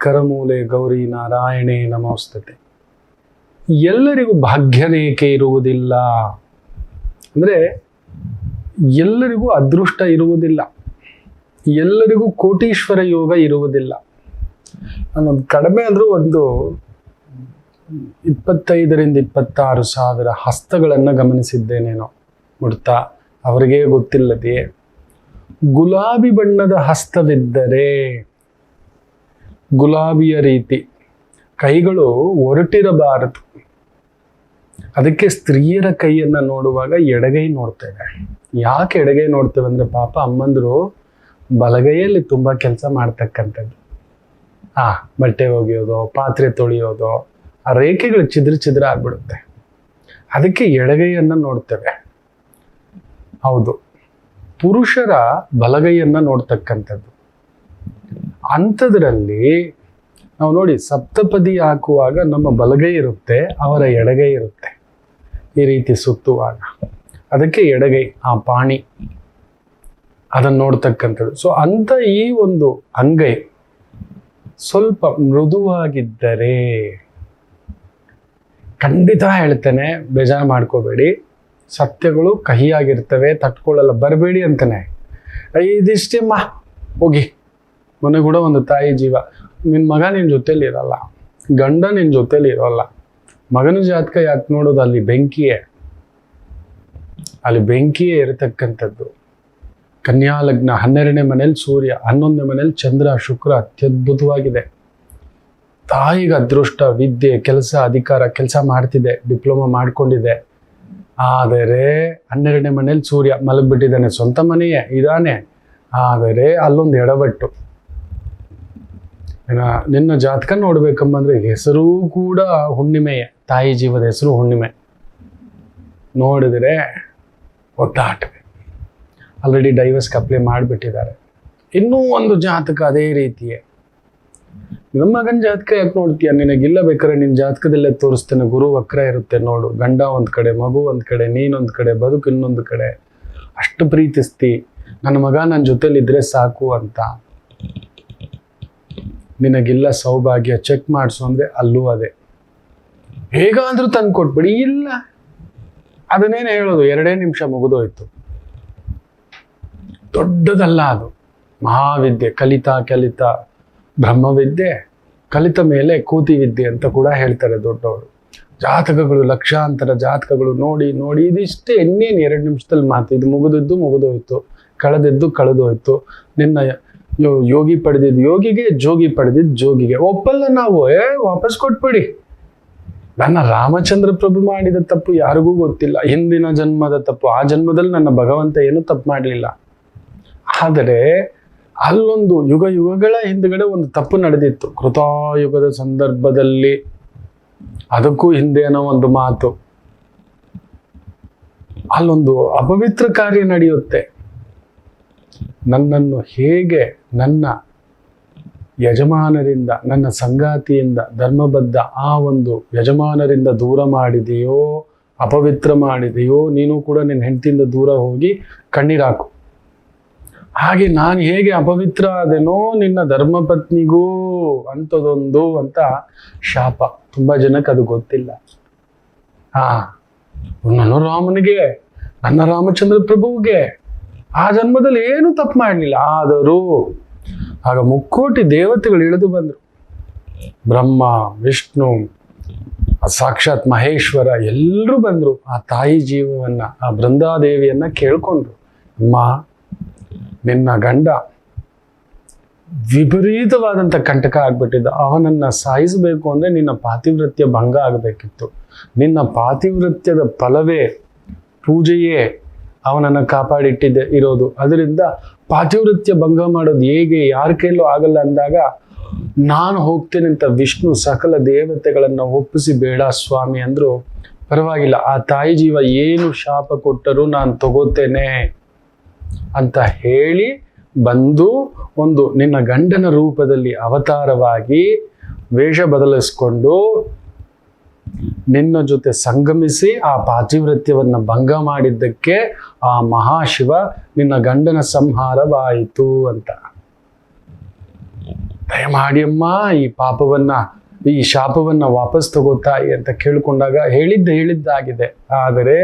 ಕರಮೂಲೆ ಗೌರಿ ನಾರಾಯಣೇ ನಮೋಸ್ತತೆ. ಎಲ್ಲರಿಗೂ ಭಾಗ್ಯರೇಖೆ ಇರುವುದಿಲ್ಲ. ಅಂದರೆ ಎಲ್ಲರಿಗೂ ಅದೃಷ್ಟ ಇರುವುದಿಲ್ಲ. ಎಲ್ಲರಿಗೂ ಕೋಟೀಶ್ವರ ಯೋಗ ಇರುವುದಿಲ್ಲ. ನಾನೊಂದು ಕಡಿಮೆ ಅಂದರೂ ಒಂದು ಇಪ್ಪತ್ತೈದರಿಂದ ಇಪ್ಪತ್ತಾರು ಸಾವಿರ ಹಸ್ತಗಳನ್ನು ಗಮನಿಸಿದ್ದೇನೇನೋ ಮುಡ್ತಾ, ಅವರಿಗೇ ಗೊತ್ತಿಲ್ಲದೆಯೇ ಗುಲಾಬಿ ಬಣ್ಣದ ಹಸ್ತವಿದ್ದರೆ ಗುಲಾಬಿಯ ರೀತಿ. ಕೈಗಳು ಒರಟಿರಬಾರದು. ಅದಕ್ಕೆ ಸ್ತ್ರೀಯರ ಕೈಯನ್ನು ನೋಡುವಾಗ ಎಡಗೈ ನೋಡ್ತೇವೆ. ಯಾಕೆ ಎಡಗೈ ನೋಡ್ತೇವೆ ಅಂದರೆ ಪಾಪ ಅಮ್ಮಂದರು ಬಲಗೈಯಲ್ಲಿ ತುಂಬ ಕೆಲಸ ಮಾಡ್ತಕ್ಕಂಥದ್ದು. ಆ, ಬಟ್ಟೆ ಒಗೆಯೋದು, ಪಾತ್ರೆ ತೊಳೆಯೋದು, ಆ ರೇಖೆಗಳು ಚಿದ್ರ ಚಿದ್ರ ಆಗ್ಬಿಡುತ್ತೆ. ಅದಕ್ಕೆ ಎಡಗೈಯನ್ನು ನೋಡ್ತೇವೆ. ಹೌದು. ಪುರುಷರ ಬಲಗೈಯನ್ನ ನೋಡ್ತಕ್ಕಂಥದ್ದು. ಅಂಥದ್ರಲ್ಲಿ ನಾವು ನೋಡಿ ಸಪ್ತಪದಿ ಹಾಕುವಾಗ ನಮ್ಮ ಬಲಗೈ ಇರುತ್ತೆ, ಅವರ ಎಡಗೈ ಇರುತ್ತೆ. ಈ ರೀತಿ ಸುತ್ತುವಾಗ. ಅದಕ್ಕೆ ಎಡಗೈ, ಆ ಪಾಣಿ. ಅದನ್ನು ನೋಡ್ತಕ್ಕಂಥದ್ದು. ಸೊ ಅಂಥ ಈ ಒಂದು ಅಂಗೈ ಸ್ವಲ್ಪ ಮೃದುವಾಗಿದ್ದರೆ ಖಂಡಿತ ಹೇಳ್ತೇನೆ, ಬೇಜಾರು ಮಾಡ್ಕೋಬೇಡಿ. ಸತ್ಯಗಳು ಕಹಿಯಾಗಿರ್ತವೆ, ತಟ್ಕೊಳ್ಳಲ್ಲ, ಬರಬೇಡಿ ಅಂತಾನೆ. ಇದಿಷ್ಟೇಮ್ಮ ಹೋಗಿ. ಮನೆ ಕೂಡ ಒಂದು ತಾಯಿ ಜೀವ. ನಿನ್ನ ಮಗ ನಿನ್ನ ಜೊತೆಲಿ ಇರಲ್ಲ. ಗಂಡ ನಿನ್ನ ಜೊತೆಲಿ ಇರೋಲ್ಲ. ಮಗನ ಜಾತಕ ಯಾಕೆ ನೋಡೋದು ಅಲ್ಲಿ ಬೆಂಕಿಯೇ? ಅಲ್ಲಿ ಬೆಂಕಿಯೇ ಇರತಕ್ಕಂಥದ್ದು. ಕನ್ಯಾ ಲಗ್ನ ಹನ್ನೆರಡನೇ ಮನೇಲಿ ಸೂರ್ಯ, ಹನ್ನೊಂದನೇ ಮನೇಲಿ ಚಂದ್ರ, ಶುಕ್ರ ಅತ್ಯದ್ಭುತವಾಗಿದೆ. ತಾಯಿಗೆ ಅದೃಷ್ಟ, ವಿದ್ಯೆ, ಕೆಲಸ, ಅಧಿಕಾರ, ಕೆಲಸ ಮಾಡ್ತಿದೆ, ಡಿಪ್ಲೊಮಾ ಮಾಡ್ಕೊಂಡಿದೆ. ಆದರೆ ಹನ್ನೆರಡನೇ ಮನೇಲಿ ಸೂರ್ಯ ಮಲಗಿಬಿಟ್ಟಿದ್ದಾನೆ, ಸ್ವಂತ ಮನೆಯೇ, ಇದಾನೆ. ಆದರೆ ಅಲ್ಲೊಂದು ಎಡವಟ್ಟು. ನಿನ್ನ ಜಾತಕ ನೋಡ್ಬೇಕಂಬಂದ್ರೆ ಹೆಸರು ಕೂಡ ಹುಣ್ಣಿಮೆಯೇ. ತಾಯಿ ಜೀವದ ಹೆಸರು ಹುಣ್ಣಿಮೆ. ನೋಡಿದರೆ ಒದ್ದಾಟವೇ ಆಲ್ರೆಡಿ ಡೈವರ್ಸ್ಗೆ ಅಪ್ಲೈ ಮಾಡಿಬಿಟ್ಟಿದ್ದಾರೆ. ಇನ್ನೂ ಒಂದು ಜಾತಕ ಅದೇ ರೀತಿಯೇ. ನಿಮ್ಮ ಮಗನ ಜಾತಕ ಯಾಕೆ ನೋಡ್ತೀಯ? ನಿನಗಿಲ್ಲ ಬೇಕಾದ್ರೆ ನಿನ್ನ ಜಾತಕದಲ್ಲೇ ತೋರಿಸ್ತೇನೆ. ಗುರು ವಕ್ರ ಇರುತ್ತೆ ನೋಡು. ಗಂಡ ಒಂದು ಕಡೆ, ಮಗು ಒಂದು ಕಡೆ ನೀನೊಂದು ಕಡೆ, ಬದುಕು ಇನ್ನೊಂದು ಕಡೆ. ಅಷ್ಟು ಪ್ರೀತಿಸ್ತಿ. ನನ್ನ ಮಗ ನನ್ನ ಜೊತೆಲಿದ್ರೆ ಸಾಕು ಅಂತ. ನಿನಗಿಲ್ಲ ಸೌಭಾಗ್ಯ ಚೆಕ್ ಮಾಡಿಸು ಅಂದರೆ ಅಲ್ಲೂ ಅದೇ. ಹೇಗಾದರೂ ತಂದು ಕೊಟ್ಬಿಡಿ ಇಲ್ಲ. ಅದನ್ನೇನು ಹೇಳೋದು, ಎರಡೇ ನಿಮಿಷ ಮುಗಿದೋಯ್ತು. ದೊಡ್ಡದಲ್ಲ ಅದು. ಮಹಾವಿದ್ಯೆ, ಕಲಿತಾ ಕಲಿತಾ, ಬ್ರಹ್ಮವಿದ್ಯೆ, ಕಲಿತ ಮೇಲೆ ಕೂತಿ ವಿದ್ಯೆ ಅಂತ ಕೂಡ ಹೇಳ್ತಾರೆ ದೊಡ್ಡವರು. ಜಾತಕಗಳು, ಲಕ್ಷಾಂತರ ಜಾತಕಗಳು ನೋಡಿ ನೋಡಿ, ಇದಿಷ್ಟೇ, ಇನ್ನೇನು ಎರಡು ನಿಮಿಷದಲ್ಲಿ ಮಾತು. ಇದು ಮುಗಿದಿದ್ದು ಮುಗಿದೋಯ್ತು, ಕಳೆದಿದ್ದು ಕಳೆದೋಯ್ತು. ನಿನ್ನ ಯೋಗಿ ಪಡೆದಿದ್ದು ಯೋಗಿಗೆ, ಜೋಗಿ ಪಡೆದಿದ್ದು ಜೋಗಿಗೆ. ಒಪ್ಪಲ್ಲ ನಾವು, ಏ, ವಾಪಸ್ ಕೊಟ್ಬಿಡಿ. ನನ್ನ ರಾಮಚಂದ್ರ ಪ್ರಭು ಮಾಡಿದ ತಪ್ಪು ಯಾರಿಗೂ ಗೊತ್ತಿಲ್ಲ. ಹಿಂದಿನ ಜನ್ಮದ ತಪ್ಪು. ಆ ಜನ್ಮದಲ್ಲಿ ನನ್ನ ಭಗವಂತ ಏನು ತಪ್ಪು ಮಾಡಲಿಲ್ಲ. ಆದರೆ, ಅಲ್ಲೊಂದು ಯುಗ ಯುಗಗಳ ಹಿಂದ್ಗಡೆ ಒಂದು ತಪ್ಪು ನಡೆದಿತ್ತು. ಕೃತಾಯುಗದ ಸಂದರ್ಭದಲ್ಲಿ. ಅದಕ್ಕೂ ಹಿಂದೇನೋ ಒಂದು ಮಾತು. ಅಲ್ಲೊಂದು ಅಪವಿತ್ರ ಕಾರ್ಯ ನಡೆಯುತ್ತೆ. ನನ್ನನ್ನು ಹೇಗೆ ನನ್ನ ಯಜಮಾನರಿಂದ, ನನ್ನ ಸಂಗಾತಿಯಿಂದ ಧರ್ಮಬದ್ಧ ಆ ಒಂದು ಯಜಮಾನರಿಂದ ದೂರ ಮಾಡಿದೆಯೋ, ಅಪವಿತ್ರ ಮಾಡಿದೆಯೋ, ನೀನು ಕೂಡ ನಿನ್ನ ಹೆಂಡತಿಯಿಂದ ದೂರ ಹೋಗಿ ಕಣ್ಣೀರಾಕು ಹಾಗೆ ನಾನು ಹೇಗೆ ಅಪವಿತ್ರ ಆದೆನೋ ನಿನ್ನ ಧರ್ಮಪತ್ನಿಗೂ ಅಂಥದೊಂದು ಅಂತ ಶಾಪ. ತುಂಬ ಜನಕ್ಕೆ ಅದು ಗೊತ್ತಿಲ್ಲ. ಹಾ ನನ್ನ ರಾಮನಿಗೆ, ನನ್ನ ರಾಮಚಂದ್ರ ಪ್ರಭುವಿಗೆ ಆ ಜನ್ಮದಲ್ಲಿ ಏನು ತಪ್ಪು ಮಾಡಲಿಲ್ಲ. ಆದರೂ ಆಗ ಮುಕ್ಕೋಟಿ ದೇವತೆಗಳು ಇಳಿದು ಬಂದರು. ಬ್ರಹ್ಮ, ವಿಷ್ಣು, ಸಾಕ್ಷಾತ್ ಮಹೇಶ್ವರ ಎಲ್ಲರೂ ಬಂದರು. ಆ ತಾಯಿ ಜೀವವನ್ನು, ಆ ಬೃಂದಾದೇವಿಯನ್ನು ಕೇಳಿಕೊಂಡ್ರು. ಅಮ್ಮ, ನಿನ್ನ ಗಂಡ ವಿಪರೀತವಾದಂಥ ಕಂಟಕ ಆಗ್ಬಿಟ್ಟಿದ್ದ. ಅವನನ್ನು ಸಾಯಿಸಬೇಕು ಅಂದರೆ ನಿನ್ನ ಪಾತಿವೃತ್ಯ ಭಂಗ ಆಗಬೇಕಿತ್ತು. ನಿನ್ನ ಪಾತಿವೃತ್ಯದ ಫಲವೇ ಪೂಜೆಯೇ ಅವನನ್ನು ಕಾಪಾಡಿಟ್ಟಿದ್ದೆ ಇರೋದು. ಅದರಿಂದ ಪಾತಿವೃತ್ಯ ಭಂಗ ಮಾಡೋದು ಹೇಗೆ, ಯಾರ ಕೈಲೂ ಆಗಲ್ಲ ಅಂದಾಗ, ನಾನು ಹೋಗ್ತೇನೆ ಅಂತ ವಿಷ್ಣು ಸಕಲ ದೇವತೆಗಳನ್ನು ಒಪ್ಪಿಸಿ, ಬೇಡ ಸ್ವಾಮಿ ಅಂದ್ರು, ಪರವಾಗಿಲ್ಲ, ಆ ತಾಯಿ ಜೀವ ಏನು ಶಾಪ ಕೊಟ್ಟರೂ ನಾನು ತಗೋತೇನೆ ಅಂತ ಹೇಳಿ ಬಂದು ಒಂದು ನಿನ್ನ ಗಂಡನ ರೂಪದಲ್ಲಿ ಅವತಾರವಾಗಿ ವೇಷ ಬದಲಿಸ್ಕೊಂಡು ನಿನ್ನ ಜೊತೆ ಸಂಗಮಿಸಿ ಆ ಪಾತಿವ್ರತ್ಯವನ್ನ ಭಂಗ ಮಾಡಿದ್ದಕ್ಕೆ ಆ ಮಹಾಶಿವ ನಿನ್ನ ಗಂಡನ ಸಂಹಾರವಾಯಿತು ಅಂತ. ದಯಮಾಡಿ ಈ ಪಾಪವನ್ನ, ಈ ಶಾಪವನ್ನ ವಾಪಸ್ ತಗೋತಾಯಿ ಅಂತ ಕೇಳಿಕೊಂಡಾಗ ಹೇಳಿದ್ದ, ಹೇಳಿದ್ದಾಗಿದೆ. ಆದರೆ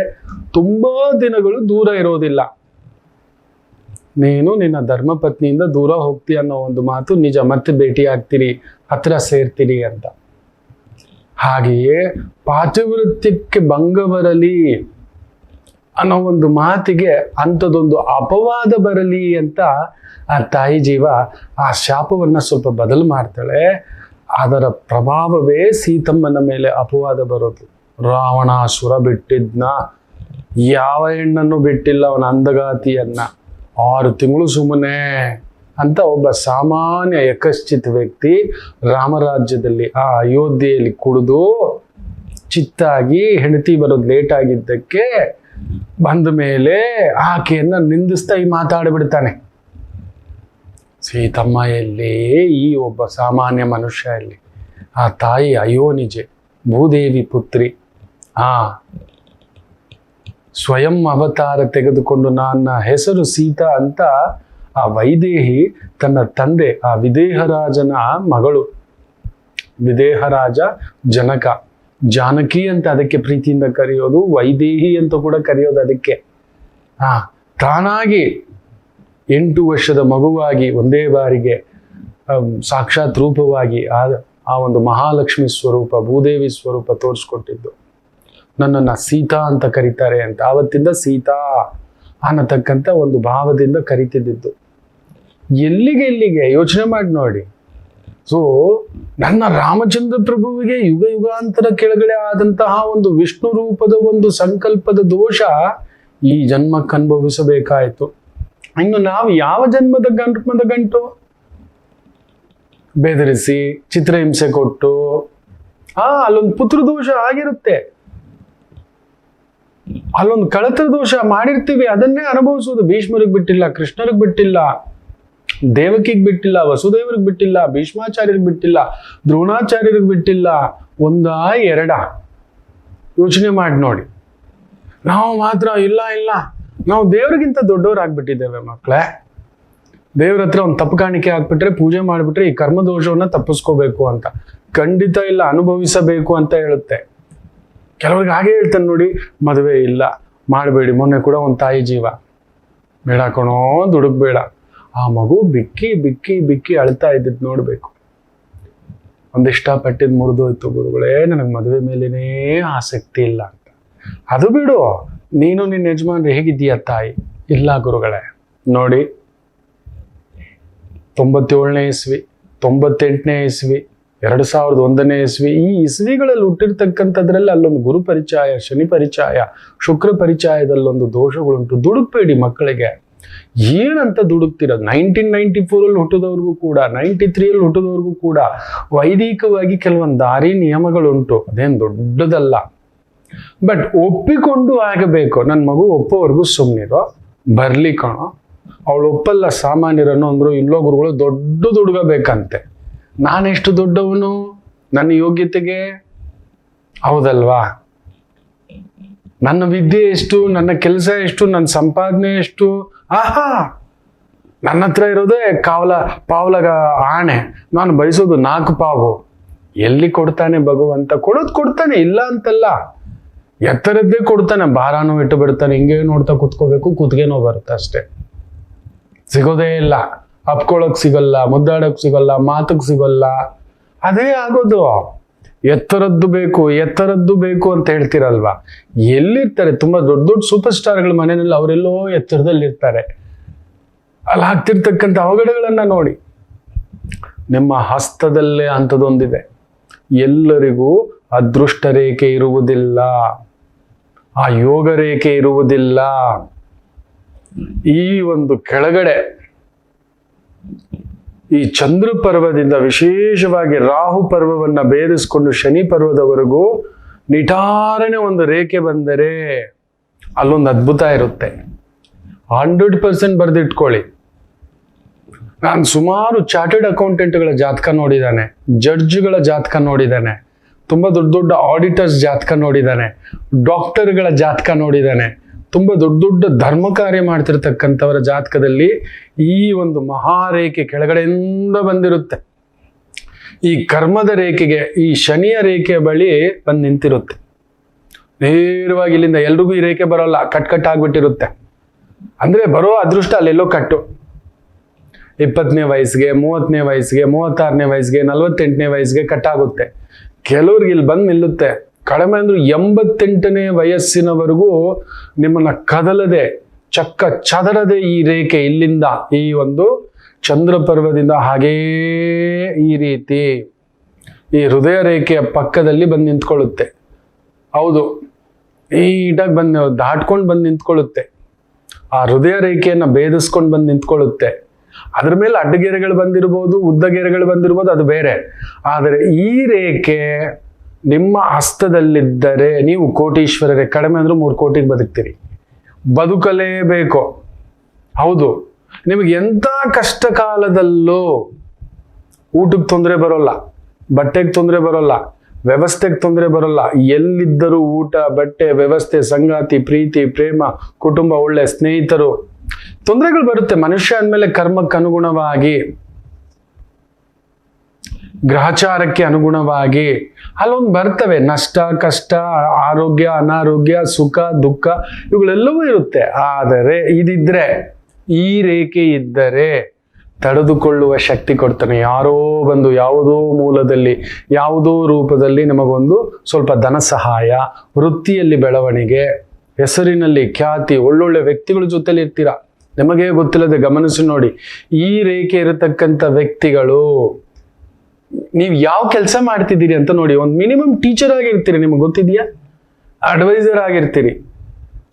ತುಂಬಾ ದಿನಗಳು ದೂರ ಇರೋದಿಲ್ಲ. ನೀನು ನಿನ್ನ ಧರ್ಮಪತ್ನಿಯಿಂದ ದೂರ ಹೋಗ್ತಿ ಅನ್ನೋ ಒಂದು ಮಾತು ನಿಜ, ಮತ್ತೆ ಭೇಟಿ ಆಗ್ತೀರಿ ಹತ್ರ ಸೇರ್ತೀರಿ ಅಂತ. ಹಾಗೆಯೇ ಪಾತಿವೃತ್ಯಕ್ಕೆ ಭಂಗ ಬರಲಿ ಅನ್ನೋ ಒಂದು ಮಾತಿಗೆ ಅಂಥದ್ದೊಂದು ಅಪವಾದ ಬರಲಿ ಅಂತ ಆ ತಾಯಿ ಜೀವ ಆ ಶಾಪವನ್ನ ಸ್ವಲ್ಪ ಬದಲು ಮಾಡ್ತಾಳೆ. ಅದರ ಪ್ರಭಾವವೇ ಸೀತಮ್ಮನ ಮೇಲೆ ಅಪವಾದ ಬರೋದು. ರಾವಣಾಸುರ ಬಿಟ್ಟಿದ್ನ, ಯಾವ ಹೆಣ್ಣನ್ನು ಬಿಟ್ಟಿಲ್ಲ ಅವನ ಅಂದಗಾತಿಯನ್ನ. ಆರು ತಿಂಗಳು ಸುಮ್ಮನೆ. ಅಂತ ಒಬ್ಬ ಸಾಮಾನ್ಯ ಯಕಶ್ಚಿತ್ ವ್ಯಕ್ತಿ ರಾಮರಾಜ್ಯದಲ್ಲಿ ಆ ಅಯೋಧ್ಯೆಯಲ್ಲಿ ಕುಡಿದು ಚಿತ್ತಾಗಿ ಹೆಂಡತಿ ಬರೋದು ಲೇಟ್ ಆಗಿದ್ದಕ್ಕೆ ಬಂದ ಮೇಲೆ ಆಕೆಯನ್ನ ನಿಂದಿಸ್ತಾ ಈ ಮಾತಾಡಿಬಿಡ್ತಾನೆ ಸೀತಮ್ಮ ಎಲ್ಲಿ ಈ ಒಬ್ಬ ಸಾಮಾನ್ಯ ಮನುಷ್ಯ ಎಲ್ಲಿ ಆ ತಾಯಿ ಅಯೋನಿಜೆ ಭೂದೇವಿ ಪುತ್ರಿ. ಆ ಸ್ವಯಂ ಅವತಾರ ತೆಗೆದುಕೊಂಡು ನನ್ನ ಹೆಸರು ಸೀತಾ ಅಂತ ಆ ವೈದೇಹಿ ತನ್ನ ತಂದೆ, ಆ ವಿದೇಹರಾಜನ ಮಗಳು. ವಿದೇಹರಾಜ ಜನಕ. ಜಾನಕಿ ಅಂತ ಅದಕ್ಕೆ ಪ್ರೀತಿಯಿಂದ ಕರೆಯೋದು, ವೈದೇಹಿ ಅಂತ ಕೂಡ ಕರೆಯೋದು ಅದಕ್ಕೆ. ಆ, ತಾನಾಗಿ ಎಂಟು ವರ್ಷದ ಮಗುವಾಗಿ ಒಂದೇ ಬಾರಿಗೆ ಸಾಕ್ಷಾತ್ ರೂಪವಾಗಿ ಆ ಆ ಒಂದು ಮಹಾಲಕ್ಷ್ಮಿ ಸ್ವರೂಪ, ಭೂದೇವಿ ಸ್ವರೂಪ ತೋರಿಸ್ಕೊಟ್ಟಿದ್ದು. ನನ್ನನ್ನು ಸೀತಾ ಅಂತ ಕರೀತಾರೆ ಅಂತ. ಆವತ್ತಿಂದ ಸೀತಾ ಅನ್ನತಕ್ಕಂಥ ಒಂದು ಭಾವದಿಂದ ಕರಿತಿದ್ದಿದ್ದು. ಎಲ್ಲಿಗೆ ಎಲ್ಲಿಗೆ? ಯೋಚನೆ ಮಾಡಿ ನೋಡಿ. ಸೊ ನನ್ನ ರಾಮಚಂದ್ರ ಪ್ರಭುವಿಗೆ ಯುಗ ಯುಗಾಂತರ ಕೆಳಗಡೆ ಆದಂತಹ ಒಂದು ವಿಷ್ಣು ರೂಪದ ಒಂದು ಸಂಕಲ್ಪದ ದೋಷ ಈ ಜನ್ಮಕ್ಕೆ ಅನುಭವಿಸಬೇಕಾಯಿತು. ಇನ್ನು ನಾವು ಯಾವ ಜನ್ಮದ ಗಂಟ್ಮದ ಗಂಟು? ಬೆದರಿಸಿ, ಚಿತ್ರಹಿಂಸೆ ಕೊಟ್ಟು, ಆ, ಅಲ್ಲೊಂದು ಪುತ್ರ ದೋಷ ಆಗಿರುತ್ತೆ. ಅಲ್ಲೊಂದು ಕಳತರ ದೋಷ ಮಾಡಿರ್ತೀವಿ, ಅದನ್ನೇ ಅನುಭವಿಸೋದು. ಭೀಷ್ಮರಿಗೆ ಬಿಟ್ಟಿಲ್ಲ, ಕೃಷ್ಣರಿಗೆ ಬಿಟ್ಟಿಲ್ಲ. ದೇವಕಿಗೆ ಬಿಟ್ಟಿಲ್ಲ, ವಸುದೇವರಿಗೆ ಬಿಟ್ಟಿಲ್ಲ, ಭೀಷ್ಮಾಚಾರ್ಯರಿಗೆ ಬಿಟ್ಟಿಲ್ಲ, ದ್ರೋಣಾಚಾರ್ಯರಿಗೆ ಬಿಟ್ಟಿಲ್ಲ, ಒಂದ ಎರಡ. ಯೋಚನೆ ಮಾಡಿ ನೋಡಿ. ನಾವು ಮಾತ್ರ ಇಲ್ಲ ಇಲ್ಲ. ನಾವು ದೇವ್ರಿಗಿಂತ ದೊಡ್ಡವರಾಗ್ಬಿಟ್ಟಿದ್ದೇವೆ ಮಕ್ಕಳೇ ದೇವ್ರ ಹತ್ರ ಒಂದು ತಪ್ಪು ಕಾಣಿಕೆ ಹಾಕ್ಬಿಟ್ರೆ ಪೂಜೆ ಮಾಡಿಬಿಟ್ರೆ ಈ ಕರ್ಮ ದೋಷವನ್ನ ತಪ್ಪಿಸ್ಕೋಬೇಕು ಅಂತ. ಖಂಡಿತ ಇಲ್ಲ, ಅನುಭವಿಸಬೇಕು ಅಂತ ಹೇಳುತ್ತೆ. ಕೆಲವ್ರಿಗೆ ಹಾಗೆ ಹೇಳ್ತಾನೆ ನೋಡಿ, ಮದುವೆ ಇಲ್ಲ. ಮಾಡಬೇಡಿ, ಮೊನ್ನೆ ಕೂಡ ಒಂದು ತಾಯಿ ಜೀವ. ಬೇಡ ಕಣೋ, ದುಡುಕ್ಬೇಡ. ಆ ಮಗು ಬಿಕ್ಕಿ ಬಿಕ್ಕಿ ಬಿಕ್ಕಿ ಅಳ್ತಾ ಇದ್ದಿದ್ದು ನೋಡಬೇಕು. ಒಂದಿಷ್ಟ ಪಟ್ಟಿದ್ ಮುರಿದೋಯ್ತು ಗುರುಗಳೇ, ನನಗೆ ಮದುವೆ ಮೇಲೇನೇ ಆಸಕ್ತಿ ಇಲ್ಲ ಅಂತ. ಅದು ಬಿಡು, ನೀನು ನಿನ್ನ ಯಜಮಾನ್ರು ಹೇಗಿದ್ದೀಯ ತಾಯಿ? ಇಲ್ಲ ಗುರುಗಳೇ. ನೋಡಿ, ತೊಂಬತ್ತೇಳನೇ ಇಸ್ವಿ, ತೊಂಬತ್ತೆಂಟನೇ ಇಸ್ವಿ, ಎರಡು ಸಾವಿರದ ಒಂದನೇ ಇಸ್ವಿ, ಈ ಇಸ್ವಿಗಳಲ್ಲಿ ಹುಟ್ಟಿರ್ತಕ್ಕಂಥದ್ರಲ್ಲಿ ಅಲ್ಲೊಂದು ಗುರು ಪರಿಚಯ, ಶನಿ ಪರಿಚಯ, ಶುಕ್ರ ಪರಿಚಯದಲ್ಲೊಂದು ದೋಷಗಳುಂಟು. ದುಡುಕ್ಬೇಡಿ ಮಕ್ಕಳಿಗೆ. ಏನಂತ ದುಡುಕ್ತಿರೋದು? ನೈನ್ಟೀನ್ ನೈಂಟಿ ಫೋರಲ್ಲಿ ಹುಟ್ಟಿದವ್ರಿಗೂ ಕೂಡ ನೈಂಟಿ ತ್ರೀಯಲ್ಲಿ ಹುಟ್ಟಿದವ್ರಿಗೂ ಕೂಡ ವೈದಿಕವಾಗಿ ಕೆಲವೊಂದು ದಾರಿ ನಿಯಮಗಳುಂಟು. ಅದೇನು ದೊಡ್ಡದಲ್ಲ. ಬಟ್ ಒಪ್ಪಿಕೊಂಡು ಆಗಬೇಕು. ನನ್ನ ಮಗು ಒಪ್ಪೋವರೆಗೂ ಸುಮ್ಮನಿರೋ ಬರ್ಲಿ ಕಣೋ. ಅವಳು ಒಪ್ಪಲ್ಲ ಸಾಮಾನ್ಯರನ್ನು ಅಂದ್ರು ಇಲ್ಲೋ ಗುರುಗಳು ದೊಡ್ಡ ಹುಡುಗ ಬೇಕಂತೆ. ನಾನೆಷ್ಟು ದೊಡ್ಡವನು? ನನ್ನ ಯೋಗ್ಯತೆಗೆ? ಹೌದಲ್ವಾ? ನನ್ನ ವಿದ್ಯೆ ಎಷ್ಟು, ನನ್ನ ಕೆಲಸ ಎಷ್ಟು, ನನ್ನ ಸಂಪಾದನೆ ಎಷ್ಟು? ಆಹಾ! ನನ್ನ ಹತ್ರ ಇರೋದೇ ಕಾವಲ, ಪಾವಲಗ ಆಣೆ. ನಾನು ಬಯಸೋದು ನಾಲ್ಕು ಪಾವು. ಎಲ್ಲಿ ಕೊಡ್ತಾನೆ ಭಗವಂತ? ಕೊಡೋದು ಕೊಡ್ತಾನೆ, ಇಲ್ಲ ಅಂತಲ್ಲ. ಎತ್ತರದ್ದೇ ಕೊಡ್ತಾನೆ, ಭಾರನೂ ಇಟ್ಟು ಬಿಡ್ತಾನೆ. ಹಿಂಗೆ ನೋಡ್ತಾ ಕುತ್ಕೋಬೇಕು ಕುತ್ಗೆನೋ ಬರುತ್ತೆ ಅಷ್ಟೇ. ಸಿಗೋದೇ ಇಲ್ಲ. ಅಪ್ಕೊಳಕ್ ಸಿಗಲ್ಲ, ಮುದ್ದಾಡಕ್ ಸಿಗಲ್ಲ, ಮಾತಕ್ ಸಿಗಲ್ಲ. ಅದೇ ಆಗೋದು. ಎತ್ತರದ್ದು ಬೇಕು ಎತ್ತರದ್ದು ಬೇಕು ಅಂತ ಹೇಳ್ತೀರಲ್ವಾ? ಎಲ್ಲಿರ್ತಾರೆ? ತುಂಬಾ ದೊಡ್ಡ ದೊಡ್ಡ ಸೂಪರ್ ಸ್ಟಾರ್ಗಳ ಮನೆಯಲ್ಲಿ ಅವರೆಲ್ಲೋ ಎತ್ತರದಲ್ಲಿ ಇರ್ತಾರೆ ಅಲ್ಲಿ ಹಾಕ್ತಿರ್ತಕ್ಕಂಥ ಅವಘಡಗಳನ್ನ ನೋಡಿ. ನಿಮ್ಮ ಹಸ್ತದಲ್ಲೇ ಅಂಥದ್ದೊಂದಿದೆ. ಎಲ್ಲರಿಗೂ ಅದೃಷ್ಟ ರೇಖೆ ಇರುವುದಿಲ್ಲ. ಆ ಯೋಗ ರೇಖೆ ಇರುವುದಿಲ್ಲ. ಈ ಒಂದು ಕೆಳಗಡೆ ಈ ಚಂದ್ರ ಪರ್ವದಿಂದ ವಿಶೇಷವಾಗಿ ರಾಹು ಪರ್ವವನ್ನ ಭೇದಿಸ್ಕೊಂಡು ಶನಿ ಪರ್ವದವರೆಗೂ ನಿಟಾರನೆ ಒಂದು ರೇಖೆ ಬಂದರೆ ಅಲ್ಲೊಂದು ಅದ್ಭುತ ಇರುತ್ತೆ. ಹಂಡ್ರೆಡ್ ಪರ್ಸೆಂಟ್ ಬರೆದಿಟ್ಕೊಳ್ಳಿ. ನಾನು ಸುಮಾರು ಚಾರ್ಟರ್ಡ್ ಅಕೌಂಟೆಂಟ್ಗಳ ಜಾತಕ ನೋಡಿದ್ದಾನೆ ಜಡ್ಜ್ಗಳ ಜಾತಕ ನೋಡಿದ್ದಾನೆ, ತುಂಬ ದೊಡ್ಡ ದೊಡ್ಡ ಆಡಿಟರ್ಸ್ ಜಾತಕ ನೋಡಿದ್ದಾನೆ ಡಾಕ್ಟರ್ಗಳ ಜಾತಕ ನೋಡಿದ್ದಾನೆ. ತುಂಬ ದೊಡ್ಡ ದೊಡ್ಡ ಧರ್ಮ ಕಾರ್ಯ ಮಾಡ್ತಿರ್ತಕ್ಕಂಥವರ ಜಾತಕದಲ್ಲಿ ಈ ಒಂದು ಮಹಾರೇಖೆ ಕೆಳಗಡೆಯಿಂದ ಬಂದಿರುತ್ತೆ. ಈ ಕರ್ಮದ ರೇಖೆಗೆ, ಈ ಶನಿಯ ರೇಖೆಯ ಬಳಿ ಬಂದು ನಿಂತಿರುತ್ತೆ. ನೇರವಾಗಿ ಇಲ್ಲಿಂದ ಎಲ್ರಿಗೂ ಈ ರೇಖೆ ಬರೋಲ್ಲ, ಕಟ್ ಆಗ್ಬಿಟ್ಟಿರುತ್ತೆ. ಅಂದ್ರೆ ಬರೋ ಅದೃಷ್ಟ ಅಲ್ಲೆಲ್ಲೋ ಕಟ್ಟು. ಇಪ್ಪತ್ತನೇ ವಯಸ್ಸಿಗೆ, ಮೂವತ್ತನೇ ವಯಸ್ಸಿಗೆ, ಮೂವತ್ತಾರನೇ ವಯಸ್ಸಿಗೆ, ನಲವತ್ತೆಂಟನೇ ವಯಸ್ಸಿಗೆ ಕಟ್ಟಾಗುತ್ತೆ. ಕೆಲವ್ರಿಗೆ ಇಲ್ಲಿ ಬಂದು ನಿಲ್ಲುತ್ತೆ. ಕಡಿಮೆ ಅಂದ್ರೆ ಎಂಬತ್ತೆಂಟನೇ ವಯಸ್ಸಿನವರೆಗೂ ನಿಮ್ಮನ್ನ ಕದಲದೆ, ಚಕ್ಕ ಚದರದೆ ಈ ರೇಖೆ ಇಲ್ಲಿಂದ ಈ ಒಂದು ಚಂದ್ರ ಪರ್ವದಿಂದ ಹಾಗೇ ಈ ರೀತಿ ಈ ಹೃದಯ ರೇಖೆಯ ಪಕ್ಕದಲ್ಲಿ ಬಂದು ನಿಂತ್ಕೊಳ್ಳುತ್ತೆ. ಹೌದು. ನೀಟಾಗಿ ಬಂದು ದಾಟ್ಕೊಂಡು ಬಂದು ನಿಂತ್ಕೊಳ್ಳುತ್ತೆ. ಆ ಹೃದಯ ರೇಖೆಯನ್ನು ಭೇದಿಸ್ಕೊಂಡು ಬಂದು ನಿಂತ್ಕೊಳ್ಳುತ್ತೆ. ಅದ್ರ ಮೇಲೆ ಅಡ್ಡಗೆರೆಗಳು ಬಂದಿರ್ಬೋದು, ಉದ್ದಗೆರೆಗಳು ಬಂದಿರ್ಬೋದು, ಅದು ಬೇರೆ. ಆದರೆ ಈ ರೇಖೆ ನಿಮ್ಮ ಹಸ್ತದಲ್ಲಿದ್ದರೆ ನೀವು ಕೋಟೀಶ್ವರರೇ, ಕಡಿಮೆ ಅಂದ್ರೆ ಮೂರು ಕೋಟಿಗೆ ಬದುಕ್ತೀರಿ. ಬದುಕಲೇಬೇಕು ಹೌದು. ನಿಮಗೆ ಎಂಥ ಕಷ್ಟ ಕಾಲದಲ್ಲೂ ಊಟಕ್ಕೆ ತೊಂದರೆ ಬರೋಲ್ಲ, ಬಟ್ಟೆಗೆ ತೊಂದರೆ ಬರೋಲ್ಲ, ವ್ಯವಸ್ಥೆಗೆ ತೊಂದರೆ ಬರೋಲ್ಲ. ಎಲ್ಲಿದ್ದರೂ ಊಟ, ಬಟ್ಟೆ, ವ್ಯವಸ್ಥೆ, ಸಂಗಾತಿ, ಪ್ರೀತಿ, ಪ್ರೇಮ, ಕುಟುಂಬ, ಒಳ್ಳೆ ಸ್ನೇಹಿತರು ತೊಂದರೆಗಳು ಬರುತ್ತೆ. ಮನುಷ್ಯ ಅಂದಮೇಲೆ ಕರ್ಮಕ್ಕೆ ಅನುಗುಣವಾಗಿ ಗ್ರಹಚಾರಕ್ಕೆ ಅನುಗುಣವಾಗಿ ಅಲ್ಲೊಂದು ಬರ್ತವೆ. ನಷ್ಟ, ಕಷ್ಟ, ಆರೋಗ್ಯ, ಅನಾರೋಗ್ಯ, ಸುಖ, ದುಃಖ ಇವುಗಳೆಲ್ಲವೂ ಇರುತ್ತೆ. ಆದರೆ ಇದಿದ್ರೆ, ಈ ರೇಖೆ ಇದ್ದರೆ ತಡೆದುಕೊಳ್ಳುವ ಶಕ್ತಿ ಕೊಡ್ತಾನೆ. ಯಾರೋ ಬಂದು ಯಾವುದೋ ಮೂಲದಲ್ಲಿ, ಯಾವುದೋ ರೂಪದಲ್ಲಿ ನಮಗೊಂದು ಸ್ವಲ್ಪ ಧನ ಸಹಾಯ, ವೃತ್ತಿಯಲ್ಲಿ ಬೆಳವಣಿಗೆ, ಹೆಸರಿನಲ್ಲಿ ಖ್ಯಾತಿ, ಒಳ್ಳೊಳ್ಳೆ ವ್ಯಕ್ತಿಗಳ ಜೊತೆಲಿ ಇರ್ತೀರಾ? ನಿಮಗೆ ಗೊತ್ತಿಲ್ಲದೆ ಗಮನಿಸಿ ನೋಡಿ. ಈ ರೇಖೆ ಇರತಕ್ಕಂಥ ವ್ಯಕ್ತಿಗಳು ನೀವು ಯಾವ ಕೆಲಸ ಮಾಡ್ತಿದ್ದೀರಿ ಅಂತ ನೋಡಿ, ಒಂದು ಮಿನಿಮಮ್ ಟೀಚರ್ ಆಗಿರ್ತೀರಿ, ನಿಮಗೆ ಗೊತ್ತಿದೆಯಾ? ಅಡ್ವೈಸರ್ ಆಗಿರ್ತೀರಿ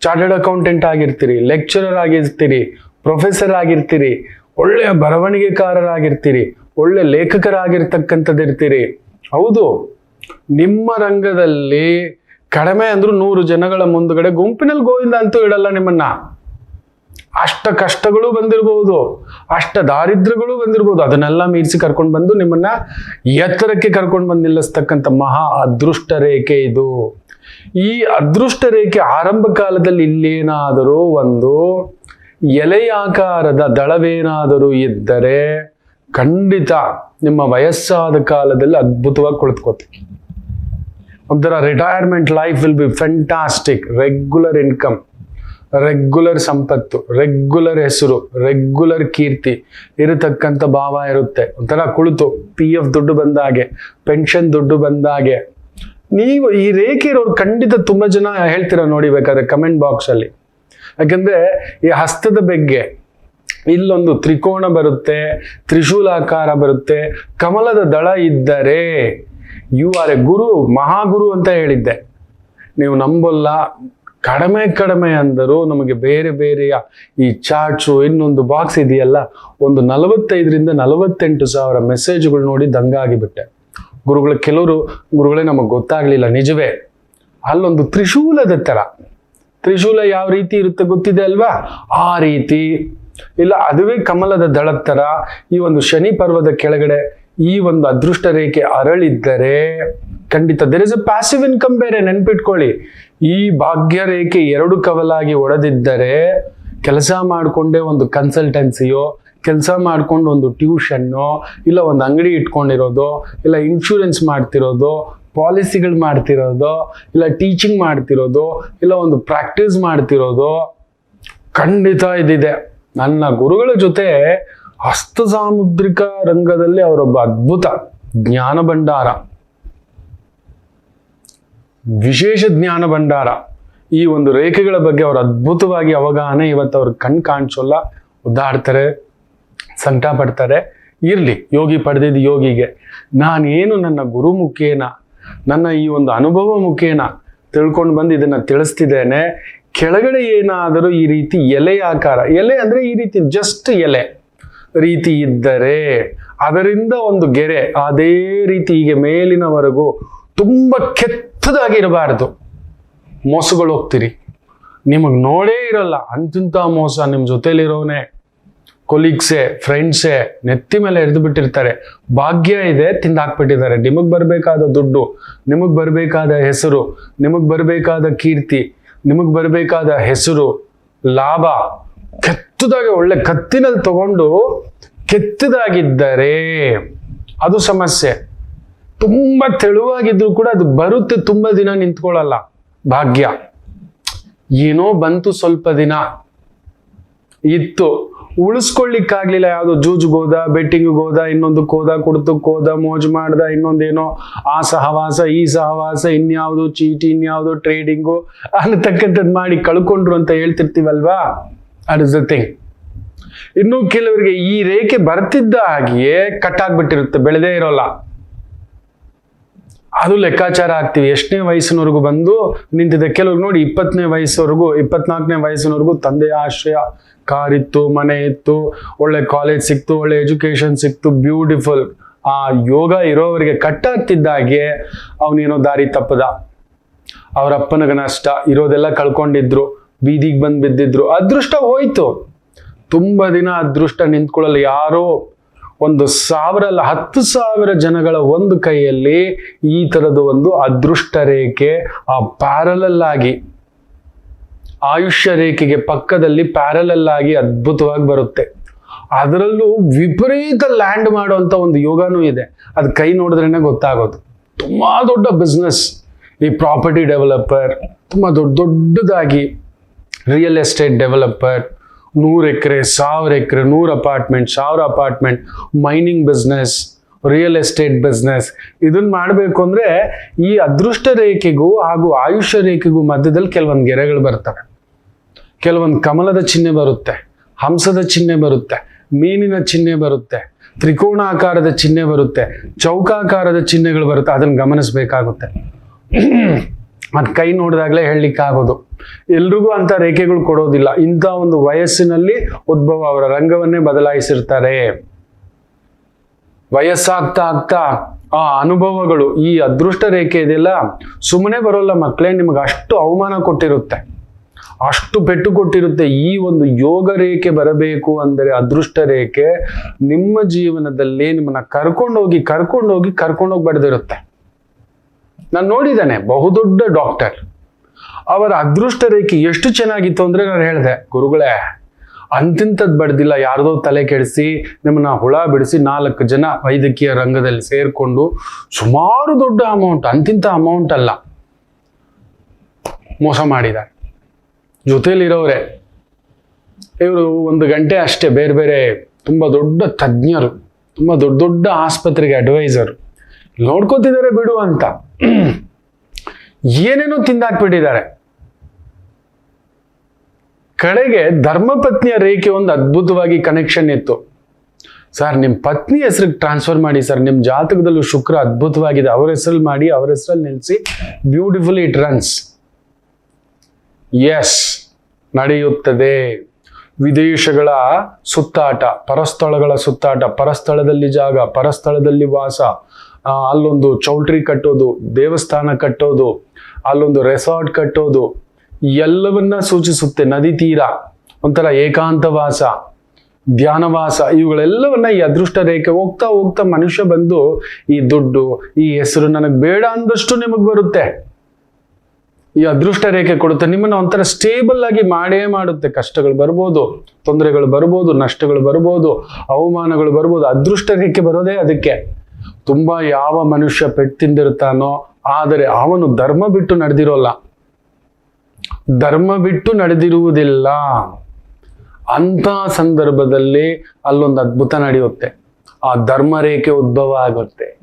ಚಾರ್ಟರ್ಡ್ ಅಕೌಂಟೆಂಟ್ ಆಗಿರ್ತೀರಿ ಲೆಕ್ಚರರ್ ಆಗಿರ್ತೀರಿ ಪ್ರೊಫೆಸರ್ ಆಗಿರ್ತೀರಿ, ಒಳ್ಳೆಯ ಬರವಣಿಗೆಕಾರರಾಗಿರ್ತೀರಿ ಒಳ್ಳೆ ಲೇಖಕರಾಗಿರ್ತಕ್ಕಂಥದ್ದಿರ್ತೀರಿ ಹೌದು, ನಿಮ್ಮ ರಂಗದಲ್ಲಿ ಕಡಿಮೆ ಅಂದ್ರೂ ನೂರು ಜನಗಳ ಮುಂದುಗಡೆ ಗುಂಪಿನಲ್ಲಿ ಗೋವಿಂದ ಅಂತೂ ಇಡಲ್ಲ ನಿಮ್ಮನ್ನ. ಅಷ್ಟ ಕಷ್ಟಗಳು ಬಂದಿರಬಹುದು ಅಷ್ಟ ದಾರಿದ್ರ್ಯಗಳು ಬಂದಿರಬಹುದು ಅದನ್ನೆಲ್ಲ ಮೀರಿಸಿ ಕರ್ಕೊಂಡು ಬಂದು ನಿಮ್ಮನ್ನ ಎತ್ತರಕ್ಕೆ ಕರ್ಕೊಂಡು ಬಂದು ನಿಲ್ಲಿಸ್ತಕ್ಕಂಥ ಮಹಾ ಅದೃಷ್ಟ ರೇಖೆ ಇದು. ಈ ಅದೃಷ್ಟ ರೇಖೆ ಆರಂಭ ಕಾಲದಲ್ಲಿ ಇಲ್ಲೇನಾದರೂ ಒಂದು ಎಲೆಯಾಕಾರದ ದಳವೇನಾದರೂ ಇದ್ದರೆ ಖಂಡಿತ ನಿಮ್ಮ ವಯಸ್ಸಾದ ಕಾಲದಲ್ಲಿ ಅದ್ಭುತವಾಗಿ ಕುಳಿತುಕೋತೀವಿ ಒಂಥರ retirement life will be fantastic regular income regular ಸಂಪತ್ತು ರೆಗ್ಯುಲರ್ ಹೆಸರು ರೆಗ್ಯುಲರ್ ಕೀರ್ತಿ ಇರತಕ್ಕಂಥ ಭಾವ ಇರುತ್ತೆ. ಒಂಥರ ಕುಳಿತು ಪಿ ಎಫ್ ದುಡ್ಡು ಬಂದಾಗೆ ಪೆನ್ಷನ್ ದುಡ್ಡು ಬಂದಾಗೆ ನೀವು ಈ ರೇಖೆ ಇರೋರು ಖಂಡಿತ ತುಂಬ ಜನ ಹೇಳ್ತೀರ ನೋಡಿ ಬೇಕಾದ್ರೆ ಕಮೆಂಟ್ ಬಾಕ್ಸಲ್ಲಿ ಯಾಕಂದ್ರೆ ಈ ಹಸ್ತದ ಬಗ್ಗೆ ಇಲ್ಲೊಂದು ತ್ರಿಕೋಣ ಬರುತ್ತೆ, ತ್ರಿಶೂಲಾಕಾರ ಬರುತ್ತೆ, ಕಮಲದ ದಳ ಇದ್ದರೆ ಯು ಆರ್ ಎ ಗುರು ಮಹಾಗುರು ಅಂತ ಹೇಳಿದ್ದೆ. ನೀವು ನಂಬಲ್ಲ ಕಡಿಮೆ ಕಡಿಮೆ ಅಂದರೂ ನಮಗೆ ಬೇರೆ ಬೇರೆಯ ಈ ಚಾಟ್ಸು ಇನ್ನೊಂದು ಬಾಕ್ಸ್ ಇದೆಯಲ್ಲ, ಒಂದು ನಲವತ್ತೈದರಿಂದ ನಲವತ್ತೆಂಟು ಸಾವಿರ ಮೆಸೇಜ್ಗಳು ನೋಡಿ ದಂಗಾಗಿಬಿಟ್ಟೆ ಗುರುಗಳ, ಕೆಲವರು, ಗುರುಗಳೇ ನಮಗೆ ಗೊತ್ತಾಗಲಿಲ್ಲ, ನಿಜವೇ. ಅಲ್ಲೊಂದು ತ್ರಿಶೂಲದ ಥರ. ತ್ರಿಶೂಲ ಯಾವ ರೀತಿ ಇರುತ್ತೆ ಗೊತ್ತಿದೆ ಅಲ್ವಾ? ಆ ರೀತಿ. ಇಲ್ಲ, ಅದುವೇ ಕಮಲದ ದಳದ ಥರ. ಈ ಒಂದು ಶನಿ ಪರ್ವದ ಕೆಳಗಡೆ ಈ ಒಂದು ಅದೃಷ್ಟ ರೇಖೆ ಅರಳಿದ್ದರೆ ಖಂಡಿತ. There is a passive income ಬೇರೆ, ನೆನ್ಪಿಟ್ಕೊಳ್ಳಿ. ಈ ಭಾಗ್ಯ ರೇಖೆ ಎರಡು ಕವಲಾಗಿ ಒಡೆದಿದ್ದರೆ ಕೆಲಸ ಮಾಡಿಕೊಂಡೇ ಒಂದು ಕನ್ಸಲ್ಟೆನ್ಸಿಯೋ ಕೆಲಸ ಮಾಡಿಕೊಂಡು ಒಂದು ಟ್ಯೂಷನ್ನು ಇಲ್ಲ ಒಂದು ಅಂಗಡಿ ಇಟ್ಕೊಂಡಿರೋದು, ಇಲ್ಲ ಇನ್ಶೂರೆನ್ಸ್ ಮಾಡ್ತಿರೋದು ಪಾಲಿಸಿಗಳು ಮಾಡ್ತಿರೋದು, ಇಲ್ಲ ಟೀಚಿಂಗ್ ಮಾಡ್ತಿರೋದು, ಇಲ್ಲ ಒಂದು ಪ್ರಾಕ್ಟೀಸ್ ಮಾಡ್ತಿರೋದು, ಖಂಡಿತ ಇದಿದೆ. ನನ್ನ ಗುರುಗಳ ಜೊತೆ ಹಸ್ತ ಸಾಮುದ್ರಿಕ ರಂಗದಲ್ಲಿ ಅವರೊಬ್ಬ ಅದ್ಭುತ ಜ್ಞಾನ ಭಂಡಾರ. ವಿಶೇಷ ಜ್ಞಾನ ಭಂಡಾರ. ಈ ಒಂದು ರೇಖೆಗಳ ಬಗ್ಗೆ ಅವರು ಅದ್ಭುತವಾಗಿ ಅವಗಾಹನ ಇವತ್ತು ಅವ್ರ ಕಣ್ ಕಾಣಿಸೋಲ್ಲ. ಉದ್ದಾಡ್ತಾರೆ ಸಂಕಟ ಪಡ್ತಾರೆ. ಇರಲಿ, ಯೋಗಿ ಪಡೆದಿದ್ದು ಯೋಗಿಗೆ. ನಾನೇನು ನನ್ನ ಗುರು ಮುಖೇನ ನನ್ನ ಈ ಒಂದು ಅನುಭವ ಮುಖೇನ ತಿಳ್ಕೊಂಡು ಬಂದು ಇದನ್ನ ತಿಳಿಸ್ತಿದ್ದೇನೆ. ಕೆಳಗಡೆ ಏನಾದರೂ ಈ ರೀತಿ ಎಲೆ ಆಕಾರ, ಎಲೆ ಅಂದ್ರೆ ಈ ರೀತಿ ಜಸ್ಟ್ ಎಲೆ ರೀತಿ ಇದ್ದರೆ, ಅದರಿಂದ ಒಂದು ಗೆರೆ, ಅದೇ ರೀತಿ ಹೀಗೆ ಮೇಲಿನವರೆಗೂ ತುಂಬ ಕೆತ್ತದಾಗಿರಬಾರ್ದು ಮೋಸಗಳು ಹೋಗ್ತೀರಿ. ನಿಮಗೆ ನೋಡೇ ಇರಲ್ಲ. ಅಂತಿಂಥ ಮೋಸ ನಿಮ್ಮ ಜೊತೆಲಿರೋನೆ ಕೊಲೀಗ್ಸೇ ಫ್ರೆಂಡ್ಸೇ ನೆತ್ತಿ ಮೇಲೆ ಎರೆದು ಬಿಟ್ಟಿರ್ತಾರೆ. ಭಾಗ್ಯ ಇದೆ ತಿಂದಾಕ್ಬಿಟ್ಟಿದ್ದಾರೆ ನಿಮಗೆ ಬರಬೇಕಾದ ದುಡ್ಡು, ನಿಮಗೆ ಬರಬೇಕಾದ ಹೆಸರು, ನಿಮಗೆ ಬರಬೇಕಾದ ಕೀರ್ತಿ, ನಿಮಗೆ ಬರಬೇಕಾದ ಹೆಸರು, ಲಾಭ, ಕೆತ್ತದಾಗಿ ಒಳ್ಳೆ ಕತ್ತಿನಲ್ಲಿ ತಗೊಂಡು ಕೆತ್ತದಾಗಿದ್ದರೆ ಅದು ಸಮಸ್ಯೆ. ತುಂಬಾ ತೆಳುವಾಗಿದ್ರು ಕೂಡ ಅದು ಬರುತ್ತೆ ತುಂಬಾ ದಿನ ನಿಂತ್ಕೊಳ್ಳಲ್ಲ. ಭಾಗ್ಯ. ಏನೋ ಬಂತು ಸ್ವಲ್ಪ ದಿನ. ಇತ್ತು. ಉಳಿಸ್ಕೊಳ್ಳಿಕ್ಕಾಗ್ಲಿಲ್ಲ. ಯಾವ್ದು ಜೂಜ್ಗೆ ಹೋದ ಬೆಟ್ಟಿಂಗ್ ಹೋದ, ಇನ್ನೊಂದಕ್ಕೆ ಹೋದ, ಕುಡ್ತಕ್ಕೆ ಹೋದ, ಮೋಜ್ ಮಾಡ್ದ, ಇನ್ನೊಂದೇನೋ ಆ ಸಹವಾಸ, ಈ ಸಹವಾಸ, ಇನ್ಯಾವುದು ಚೀಟಿ, ಇನ್ಯಾವುದು ಟ್ರೇಡಿಂಗು ಅನ್ನತಕ್ಕಂಥದ್ದು ಮಾಡಿ ಕಳ್ಕೊಂಡ್ರು ಅಂತ ಹೇಳ್ತಿರ್ತೀವಲ್ವಾ? ಅಟ್ ಇಸ್ ದ ಥಿಂಗ್ ಇನ್ನು ಕೆಲವರಿಗೆ ಈ ರೇಖೆ ಬರ್ತಿದ್ದ ಹಾಗೆಯೇ ಕಟ್ ಆಗ್ಬಿಟ್ಟಿರುತ್ತೆ ಬೆಳೆದೇ ಇರೋಲ್ಲ. ಅದು ಲೆಕ್ಕಾಚಾರ ಆಗ್ತೀವಿ. ಎಷ್ಟನೇ ವಯಸ್ಸಿನವರೆಗೂ ಬಂದು ನಿಂತಿದೆ. ಕೆಲವ್ರು ನೋಡಿ ಇಪ್ಪತ್ತನೇ ವಯಸ್ಸವರೆಗೂ, ಇಪ್ಪತ್ನಾಲ್ಕನೇ ವಯಸ್ಸಿನವರೆಗೂ ತಂದೆಯ ಆಶ್ರಯ, ಕಾರ್ ಇತ್ತು, ಮನೆ ಇತ್ತು, ಒಳ್ಳೆ ಕಾಲೇಜ್ ಸಿಕ್ತು, ಒಳ್ಳೆ ಎಜುಕೇಶನ್ ಸಿಕ್ತು ಬ್ಯೂಟಿಫುಲ್ ಆ ಯೋಗ ಇರೋವರಿಗೆ ಕಟ್ಟಾಗ್ತಿದ್ದಾಗೆ ಅವನೇನೋ ದಾರಿ ತಪ್ಪದ. ಅವ್ರ ಅಪ್ಪನಿಗೆ ನಷ್ಟ ಇರೋದೆಲ್ಲ ಕಳ್ಕೊಂಡಿದ್ರು. ಬೀದಿಗೆ ಬಂದು ಬಿದ್ದಿದ್ರು. ಅದೃಷ್ಟ ಹೋಯ್ತು. ತುಂಬ ದಿನ ಅದೃಷ್ಟ ನಿಂತ್ಕೊಳ್ಳಲು ಯಾರೋ ಒಂದು ಸಾವಿರ ಅಲ್ಲ, ಹತ್ತು ಸಾವಿರ ಜನಗಳ ಒಂದು ಕೈಯಲ್ಲಿ ಈ ಥರದ ಒಂದು ಅದೃಷ್ಟ ರೇಖೆ ಆ ಪ್ಯಾರಲಲ್ ಆಗಿ, ಆಯುಷ್ಯ ರೇಖೆಗೆ ಪಕ್ಕದಲ್ಲಿ ಪ್ಯಾರಲಲ್ ಆಗಿ ಅದ್ಭುತವಾಗಿ ಬರುತ್ತೆ. ಅದರಲ್ಲೂ ವಿಪರೀತ ಲ್ಯಾಂಡ್ ಮಾಡುವಂಥ ಒಂದು ಯೋಗನೂ ಇದೆ. ಅದು ಕೈ ನೋಡಿದ್ರೇನೆ ಗೊತ್ತಾಗೋದು. ತುಂಬ ದೊಡ್ಡ ಬಿಸ್ನೆಸ್ ಈ ಪ್ರಾಪರ್ಟಿ ಡೆವಲಪರ್ ತುಂಬ ದೊಡ್ಡ ದೊಡ್ಡದಾಗಿ ರಿಯಲ್ ಎಸ್ಟೇಟ್ ಡೆವಲಪರ್ ನೂರು ಎಕರೆ, ಸಾವಿರ ಎಕರೆ, ನೂರು ಅಪಾರ್ಟ್ಮೆಂಟ್, ಸಾವಿರ apartment, mining business, real estate business. ಇದನ್ನ ಮಾಡಬೇಕು ಅಂದರೆ ಈ ಅದೃಷ್ಟ ರೇಖೆಗೂ ಹಾಗೂ ಆಯುಷ್ಯ ರೇಖೆಗೂ ಮಧ್ಯದಲ್ಲಿ ಕೆಲವೊಂದು ಗೆರೆಗಳು ಬರ್ತವೆ. ಕೆಲವೊಂದು ಕಮಲದ ಚಿಹ್ನೆ ಬರುತ್ತೆ, ಹಂಸದ ಚಿಹ್ನೆ ಬರುತ್ತೆ, ಮೀನಿನ ಚಿಹ್ನೆ ಬರುತ್ತೆ, ತ್ರಿಕೋಣಾಕಾರದ ಚಿಹ್ನೆ ಬರುತ್ತೆ, ಚೌಕಾಕಾರದ ಚಿಹ್ನೆಗಳು ಬರುತ್ತೆ. ಅದನ್ನು ಗಮನಿಸಬೇಕಾಗುತ್ತೆ. ಅದು ಕೈ ನೋಡಿದಾಗಲೇ ಹೇಳಲಿಕ್ಕಾಗೋದು. ಎಲ್ರಿಗೂ ಅಂತ ರೇಖೆಗಳು ಕೊಡೋದಿಲ್ಲ. ಇಂಥ ಒಂದು ವಯಸ್ಸಿನಲ್ಲಿ ಉದ್ಭವ ಅವರ ರಂಗವನ್ನೇ ಬದಲಾಯಿಸಿರ್ತಾರೆ. ವಯಸ್ಸಾಗ್ತಾ ಆಗ್ತಾ ಆ ಅನುಭವಗಳು, ಈ ಅದೃಷ್ಟ ರೇಖೆ ಇದೆಲ್ಲ ಸುಮ್ಮನೆ ಬರೋಲ್ಲ ಮಕ್ಕಳೇ ನಿಮಗೆ ಅಷ್ಟು ಅವಮಾನ ಕೊಟ್ಟಿರುತ್ತೆ. ಅಷ್ಟು ಪೆಟ್ಟು ಕೊಟ್ಟಿರುತ್ತೆ. ಈ ಒಂದು ಯೋಗ ರೇಖೆ ಬರಬೇಕು ಅಂದರೆ ಅದೃಷ್ಟ ರೇಖೆ ನಿಮ್ಮ ಜೀವನದಲ್ಲಿ ನಿಮ್ಮನ್ನ ಕರ್ಕೊಂಡೋಗಿ ಕರ್ಕೊಂಡೋಗಿ ಕರ್ಕೊಂಡೋಗಿ ಬಡ್ದಿರುತ್ತೆ ನಾನು ನೋಡಿದ್ದೇನೆ ಬಹುದೊಡ್ಡ ಡಾಕ್ಟರ್ ಅವರ ಅದೃಷ್ಟ ರೇಖೆ ಎಷ್ಟು ಚೆನ್ನಾಗಿತ್ತು ಅಂದರೆ ನಾನು ಹೇಳಿದೆ, ಗುರುಗಳೇ ಅಂತಿಂಥದ್ದು ಬಡ್ದಿಲ್ಲ, ಯಾರ್ದೋ ತಲೆ ಕೆಡಿಸಿ ನಿಮ್ಮನ್ನ ಹುಳ ಬಿಡಿಸಿ ನಾಲ್ಕು ಜನ ವೈದ್ಯಕೀಯ ರಂಗದಲ್ಲಿ ಸೇರ್ಕೊಂಡು ಸುಮಾರು ದೊಡ್ಡ ಅಮೌಂಟ್ ಅಂತಿಂತ ಅಮೌಂಟ್ ಅಲ್ಲ, ಮೋಸ ಮಾಡಿದ್ದಾರೆ. ಜೊತೆಯಲ್ಲಿರೋರೆ ಇವರು ಒಂದು ಗಂಟೆ ಅಷ್ಟೇ, ಬೇರೆ ಬೇರೆ ತುಂಬ ದೊಡ್ಡ ತಜ್ಞರು, ತುಂಬ ದೊಡ್ಡ ದೊಡ್ಡ ಆಸ್ಪತ್ರೆಗೆ ಅಡ್ವೈಸರ್ ನೋಡ್ಕೋತಿದ್ದಾರೆ ಬಿಡು ಅಂತ. ಏನೇನೋ ತಿಂದಾಕ್ಬಿಟ್ಟಿದ್ದಾರೆ. ಕಡೆಗೆ ಧರ್ಮಪತ್ನಿಯ ರೇಖೆ ಒಂದು ಅದ್ಭುತವಾಗಿ ಕನೆಕ್ಷನ್ ಇತ್ತು. ಸರ್ ನಿಮ್ಮ ಪತ್ನಿ ಹೆಸರಿಗೆ ಟ್ರಾನ್ಸ್ಫರ್ ಮಾಡಿ, ಸರ್. ನಿಮ್ಮ ಜಾತಕದಲ್ಲೂ ಶುಕ್ರ ಅದ್ಭುತವಾಗಿದೆ. ಅವ್ರ ಹೆಸರಲ್ಲಿ ಮಾಡಿ, ಅವ್ರ ಹೆಸರಲ್ಲಿ ನಿಲ್ಲಿಸಿ ಬ್ಯೂಟಿಫುಲ್ ಇಟ್ ರನ್ಸ್ ಎಸ್ ನಡೆಯುತ್ತದೆ. ವಿದೇಶಗಳ ಸುತ್ತಾಟ, ಪರಸ್ಥಳಗಳ ಸುತ್ತಾಟ, ಪರಸ್ಥಳದಲ್ಲಿ ಜಾಗ, ಪರಸ್ಥಳದಲ್ಲಿ ವಾಸ ಅಲ್ಲೊಂದು ಚೌಲ್ಟ್ರಿ ಕಟ್ಟೋದು, ದೇವಸ್ಥಾನ ಕಟ್ಟೋದು, ಅಲ್ಲೊಂದು ರೆಸಾರ್ಟ್ ಕಟ್ಟೋದು, ಎಲ್ಲವನ್ನ ಸೂಚಿಸುತ್ತೆ. ನದಿ ತೀರ, ಒಂಥರ ಏಕಾಂತವಾಸ, ಧ್ಯಾನವಾಸ, ಇವುಗಳೆಲ್ಲವನ್ನ ಈ ಅದೃಷ್ಟ ರೇಖೆ ಹೋಗ್ತಾ ಹೋಗ್ತಾ ಮನುಷ್ಯ ಬಂದು ಈ ದುಡ್ಡು, ಈ ಹೆಸರು ನನಗೆ ಬೇಡ ಅಂದಷ್ಟು ನಿಮಗೆ ಬರುತ್ತೆ. ಈ ಅದೃಷ್ಟ ರೇಖೆ ಕೊಡುತ್ತೆ. ನಿಮ್ಮನ್ನ ಒಂಥರ ಸ್ಟೇಬಲ್ ಆಗಿ ಮಾಡೇ ಮಾಡುತ್ತೆ. ಕಷ್ಟಗಳು ಬರ್ಬೋದು, ತೊಂದರೆಗಳು ಬರ್ಬೋದು, ನಷ್ಟಗಳು ಬರ್ಬೋದು, ಅವಮಾನಗಳು ಬರ್ಬೋದು. ಅದೃಷ್ಟ ರೇಖೆ ಬರೋದೇ ಅದಕ್ಕೆ. ತುಂಬಾ ಯಾವ ಮನುಷ್ಯ ಪೆಟ್ಟು ತಿಂದಿರ್ತಾನೋ ಆದರೆ ಅವನು ಧರ್ಮ ಬಿಟ್ಟು ನಡೆದಿರೋಲ್ಲ. ಧರ್ಮ ಬಿಟ್ಟು ನಡೆದಿರುವುದಿಲ್ಲ. ಅಂಥ ಸಂದರ್ಭದಲ್ಲಿ ಅಲ್ಲೊಂದು ಅದ್ಭುತ ನಡೆಯುತ್ತೆ. ಆ ಧರ್ಮ ರೇಖೆ ಉದ್ಭವ ಆಗುತ್ತೆ.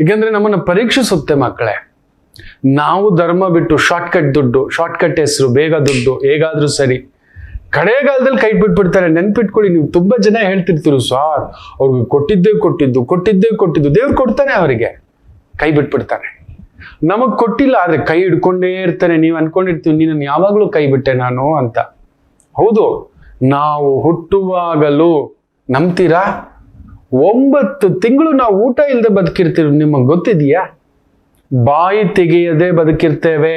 ಏಕೆಂದ್ರೆ ನಮ್ಮನ್ನು ಪರೀಕ್ಷಿಸುತ್ತೆ ಮಕ್ಕಳೇ. ನಾವು ಧರ್ಮ ಬಿಟ್ಟು ಶಾರ್ಟ್ಕಟ್ ದುಡ್ಡು ಶಾರ್ಟ್ಕಟ್ ಹೆಸರು, ಬೇಗ ದುಡ್ಡು, ಹೇಗಾದರೂ ಸರಿ. ಕಡೆಗಾಲದಲ್ಲಿ ಕೈ ಬಿಟ್ಬಿಡ್ತಾರೆ, ನೆನ್ಪಿಟ್ಕೊಳ್ಳಿ, ನೀವು ತುಂಬಾ ಜನ ಹೇಳ್ತಿರ್ತೀರು, ಸಾರ್, ಅವ್ರಿಗೆ ಕೊಟ್ಟಿದ್ದೇ ಕೊಟ್ಟಿದ್ದು ಕೊಟ್ಟಿದ್ದೇ ಕೊಟ್ಟಿದ್ದು. ದೇವ್ರು ಕೊಡ್ತಾನೆ ಅವರಿಗೆ. ಕೈ ಬಿಟ್ಬಿಡ್ತಾನೆ. ನಮಗ್ ಕೊಟ್ಟಿಲ್ಲ, ಆದ್ರೆ ಕೈ ಹಿಡ್ಕೊಂಡೇ ಇರ್ತಾನೆ. ನೀವು ಅನ್ಕೊಂಡಿರ್ತೀವಿ ನೀನು ಯಾವಾಗಲೂ ಕೈ ಬಿಟ್ಟೆ ನಾನು? ಅಂತ. ಹೌದು, ನಾವು ಹುಟ್ಟುವಾಗಲೂ ನಂಬ್ತೀರಾ? ಒಂಬತ್ತು ತಿಂಗಳು ನಾವು ಊಟ ಇಲ್ಲದೆ ಬದುಕಿರ್ತೀವಿ, ನಿಮಗೆ ಗೊತ್ತಿದೆಯಾ? ಬಾಯಿ ತೆಗೆಯದೆ ಬದುಕಿರ್ತೇವೆ.